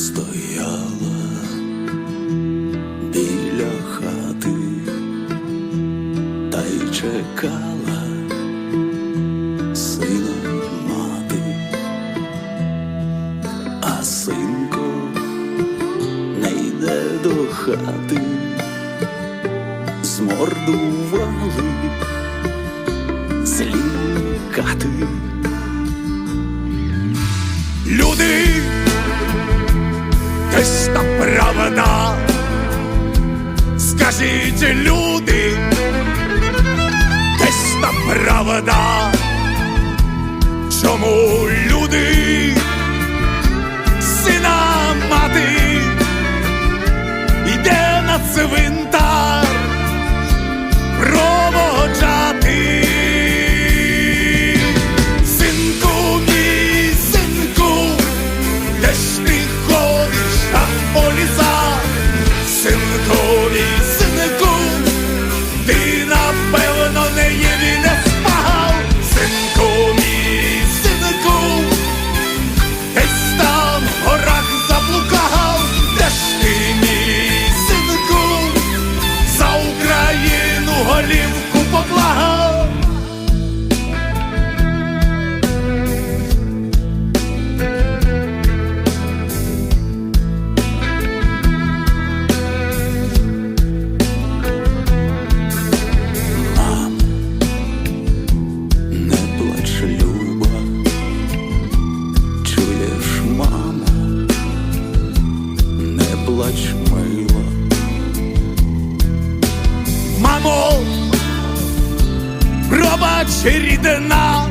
стояла біля хати та й чекала сина мати, а синко не йде до хати, змордували злі кати. Люди десь та правда. Скажіть, люди, чиста та правда. Чому be плач, мила, Мамо, пробач рідна,